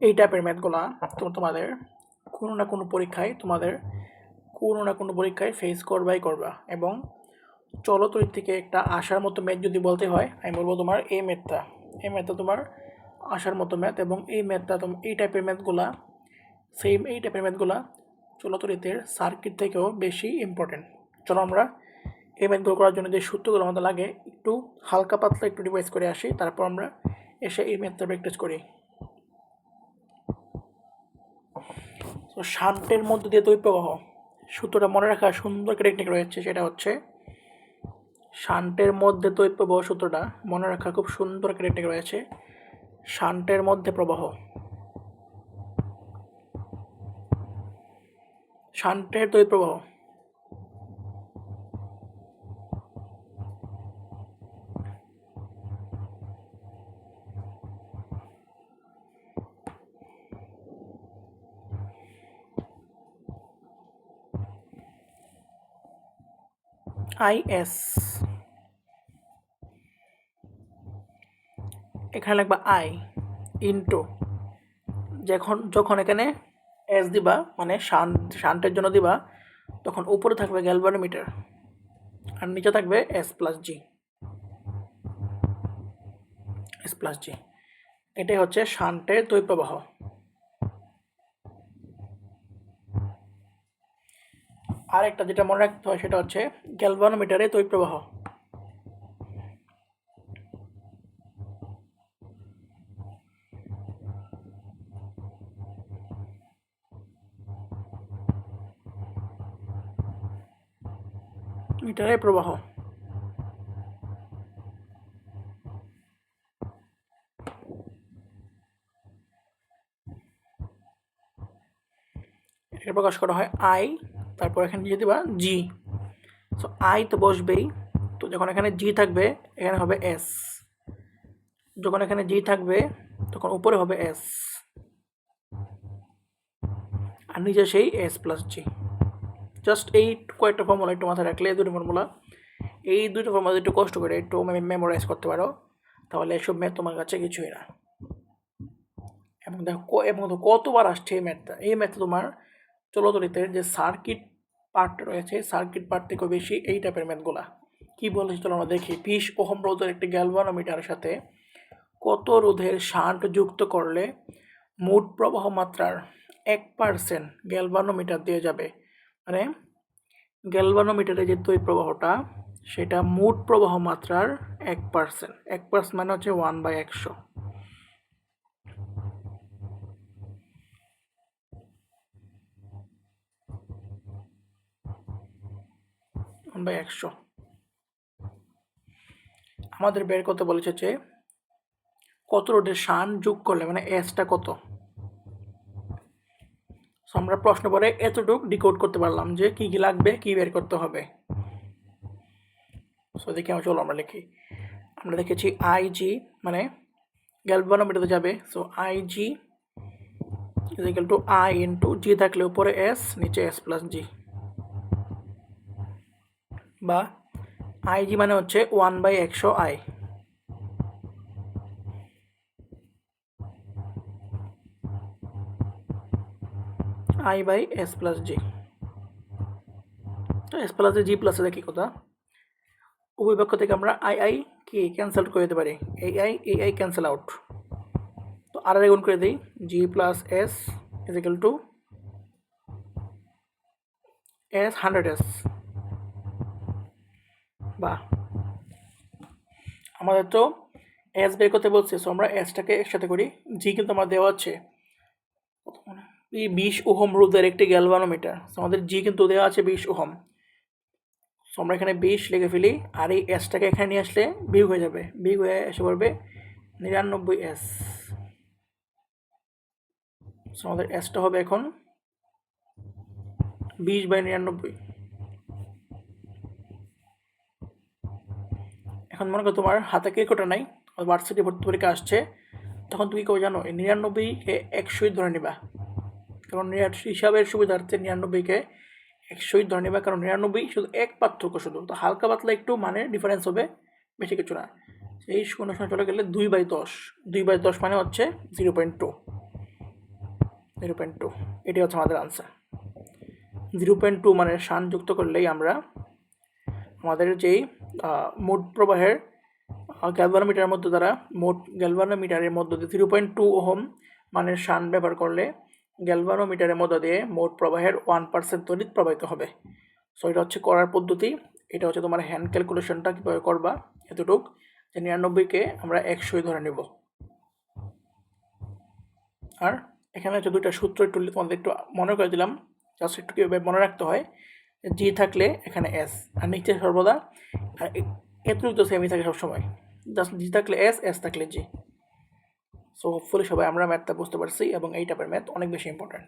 এই টাইপের ম্যাথগুলা তোমাদের কোনো না কোনো পরীক্ষায় তোমাদের কোনো না কোনো পরীক্ষায় ফেস করবাই করবা। এবং চলো চলতরির থেকে একটা আসার মতো ম্যাথ যদি বলতে হয়, আমি বলব তোমার এই ম্যাথটা এই ম্যাথটা তোমার আসার মতো ম্যাথ এবং এই ম্যাথটা তোমার এই টাইপের ম্যাথগুলা সেম এই টাইপের ম্যাথগুলা চলতরিতের সার্কিট থেকেও বেশি ইম্পর্টেন্ট চলো আমরা এই ম্যাথগুলো করার জন্য যে সূত্রগুলো আমাদের লাগে একটু হালকা পাতলা একটু রিভাইজ করে আসি, তারপর আমরা এসে এই ম্যাথটা প্র্যাকটিস করি। তো শান্তের মধ্যে দিয়ে তৈরি প্রবাহ সূত্রটা মনে রাখা সুন্দর একটা টেকনিক রয়েছে, সেটা হচ্ছে শান্তের মধ্যে তৈরি প্রবাহ সূত্রটা মনে রাখা খুব সুন্দর একটা টেকনিক রয়েছে, শান্তের মধ্যে প্রবাহ। শান্তের তৈরি প্রবাহ আইএস এখানে লাগবে আই ইন্টু যখন যখন এখানে এস দিবা মানে শান্ত শান্তের জন্য দিবা, তখন উপরে থাকবে গ্যালভানোমিটার আর নিচে থাকবে S plus G S plus G এটাই হচ্ছে শান্তের তৈরি প্রবাহ। আরেকটা যেটা মনে রাখতে হয় সেটা হচ্ছে গ্যালভানোমিটারে তৈরি প্রবাহ মিটারে প্রবাহ। এটা প্রকাশ করা হয় আই তারপর এখানে দিয়ে দিবা জি সো আই তো বসবেই। তো যখন এখানে জি থাকবে, এখানে হবে এস যখন এখানে জি থাকবে, তখন উপরে হবে এস আর নিচে সেই এস প্লাস জি জাস্ট এই কয়েকটা ফর্মুলা একটু মাথায় রাখলে, এই দুটো ফর্মুলা এই দুটো ফর্মুলা একটু কষ্ট করে, একটু মেমোরাইজ করতে পারো, তাহলে এসব ম্যাথ তোমার কাছে কিছুই না। এবং দেখো এবং কতবার আসছে এই ম্যাথটা এই ম্যাথটা তোমার চলতরিতের যে সার্কিট পার্ট রয়েছে সার্কিট পার্ট থেকেও বেশি এই টাইপের ম্যাথগুলা। কী বলেছে চলো আমরা দেখি। বিশ ওহম রোধের একটি গ্যালভানোমিটারের সাথে কত রোধের শান্ট যুক্ত করলে মোট প্রবাহ মাত্রার এক পার্সেন্ট গ্যালভানোমিটার দিয়ে যাবে? মানে গ্যালভানোমিটারে যে তৈরি প্রবাহটা, সেটা মোট প্রবাহ মাত্রার এক পার্সেন্ট এক পার্সেন্ট মানে হচ্ছে ওয়ান বাই একশো ওয়ান বাই একশো। আমাদের বের করতে বলেছে যে, কত রোডের সান যোগ করলে মানে এসটা কত? আমরা প্রশ্ন পরে এতটুকু ডিকোড করতে পারলাম যে, কী কী লাগবে, কী বের করতে হবে। সো দেখি আমরা, চলো আমরা লিখি। আমরা দেখেছি আই জি মানে গ্যালভানোমিটারতে যাবে। So I G is equal to I into G থাকলে উপরে এস নিচে এস প্লাস জি বা আই জি মানে হচ্ছে ওয়ান বাই একশো I I by S plus G তো এস প্লাস জি প্লাস কী কথা? উভয় পক্ষ থেকে আমরা আই আই কি ক্যান্সেল করে দিতে পারি। এই আই এই আই ক্যান্সেল আউট তো আর আর গুণ করে দিই। G plus S is equal to S hundred S বা আমাদের তো এস বের করতে বলছে সো আমরা এসটাকে একসাথে করি জি কিন্তু আমার দেওয়া আছে এই বিশ ওহম রোধের একটি গ্যালভানোমিটার আমাদের জি কিন্তু দেওয়া আছে বিশ ওহম। সো আমরা এখানে বিশ লিখে ফেলি, আর এই এসটাকে এখানে নিয়ে আসলে বিগ হয়ে যাবে বিগ হয়ে এসে পড়বে নিরানব্বই এস সো আমাদের এসটা হবে এখন বিশ বাই নিরানব্বই। এখন মনে করো তোমার হাতে ক্রিকেটটা নাই ভার্সিটি ভর্তি পরীক্ষা আসছে, তখন তুমি কেউ জানো, এই নিরানব্বইকে একশোই ধরে নিবা। কারণ হিসাবের সুবিধার্থে নিরানব্বইকে একশোই ধরে নেবা, কারণ নিরানব্বই শুধু এক পার্থক্য শুধু, তো হালকা পাতলা একটু মানে ডিফারেন্স হবে, বেশি কিছু না। এই শূন্য সময় চলে গেলে দুই বাই দশ, দুই বাই দশ মানে হচ্ছে zero point two zero point two এটি হচ্ছে আমাদের আনসার জিরো পয়েন্ট টু মানে শান যুক্ত করলেই আমরা, আমাদের যেই মোট প্রবাহের গ্যালভানোমিটারের মধ্যে দ্বারা মোট গ্যালভানোমিটারের মধ্য দিয়ে জিরো পয়েন্ট টু ওহম মানের সান ব্যবহার করলে গ্যালভানোমিটারের মধ্য দিয়ে মোট প্রবাহের ওয়ান পার্সেন্ট তড়িৎ প্রবাহিত হবে। সো এটা হচ্ছে করার পদ্ধতি। এটা হচ্ছে তোমার হ্যান্ড ক্যালকুলেশনটা কীভাবে করবা এতটুক। যে নিরানব্বইকে আমরা একশোই ধরে নেব। আর এখানে হচ্ছে দুইটা সূত্র একটু তোমাদের একটু মনে করে দিলাম। জাস্ট একটু কীভাবে মনে রাখতে হয়। জি থাকলে এখানে এস আর নিচে সর্বদা, আর এতটুকু তো থাকে সবসময়। জাস্ট জি থাকলে এস এস থাকলে জি সো হোপফুলি সবাই আমরা ম্যাথটা বুঝতে পারছি এবং এই টাইপের ম্যাথ অনেক বেশি ইম্পর্ট্যান্ট